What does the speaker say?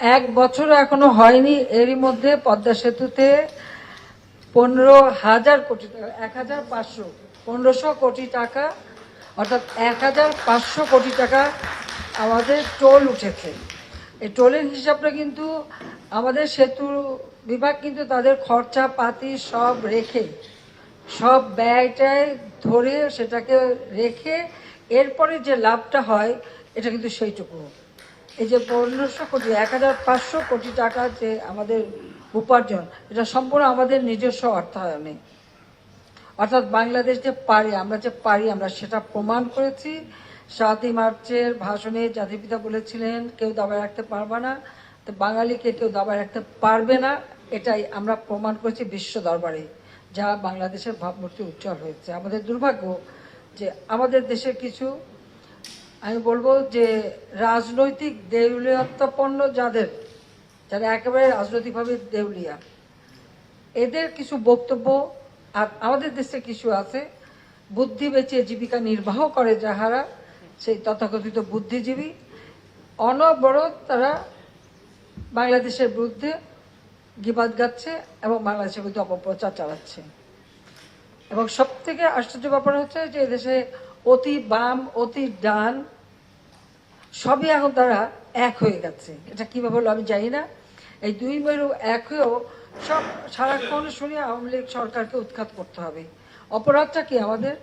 এক বছর এখনও হয়নি। এরই মধ্যে পদ্মা সেতুতে পনেরো হাজার কোটি টাকা, এক হাজার পাঁচশো, পনেরোশো কোটি টাকা, অর্থাৎ এক হাজার পাঁচশো কোটি টাকা আমাদের টোল উঠেছে। এই টোলের হিসাবটা কিন্তু আমাদের সেতু বিভাগ কিন্তু তাদের খরচা পাতি সব রেখে, সব ব্যয়টায় ধরে সেটাকে রেখে এরপরে যে লাভটা হয়, এটা কিন্তু সেইটুকু। এই যে পনেরোশো কোটি, এক হাজার পাঁচশো কোটি টাকা যে আমাদের উপার্জন, এটা সম্পূর্ণ আমাদের নিজস্ব অর্থায়নে। অর্থাৎ বাংলাদেশ যে পারি, আমরা যে পারি, আমরা সেটা প্রমাণ করেছি। সাতই মার্চের ভাষণে জাতির পিতা বলেছিলেন, কেউ দাবায় রাখতে পারবে না। তো বাঙালিকে কেউ দাবায় রাখতে পারবে না, এটাই আমরা প্রমাণ করেছি বিশ্ব দরবারে, যা বাংলাদেশের ভাবমূর্তি উজ্জ্বল হয়েছে। আমাদের দুর্ভাগ্য যে আমাদের দেশের কিছু আমি বলব যে রাজনৈতিক দেউলিয়াত্মপন্ন যাদের, যারা একেবারে রাজনৈতিকভাবে দেউলিয়া, এদের কিছু বক্তব্য আর আমাদের দেশে কিছু আছে। বুদ্ধি বেঁচে জীবিকা নির্বাহ করে যাহারা, সেই তথাকথিত বুদ্ধিজীবী। অনবরত তারা বাংলাদেশের বিরুদ্ধে গিবাদ গাচ্ছে এবং বাংলাদেশের বিরুদ্ধে অপপ্রচার চালাচ্ছে। এবং সব থেকে আশ্চর্য ব্যাপার হচ্ছে যে দেশে অতি বাম, অতি ডান সবই এখন তারা এক হয়ে গেছে। এটা কীভাবে হলো আমি জানি না। এই দুই মেরু এক হয়েও সব সারাক্ষণ শুনে আওয়ামী লীগ সরকারকে উৎখাত করতে হবে। অপরাধটা কি আমাদের?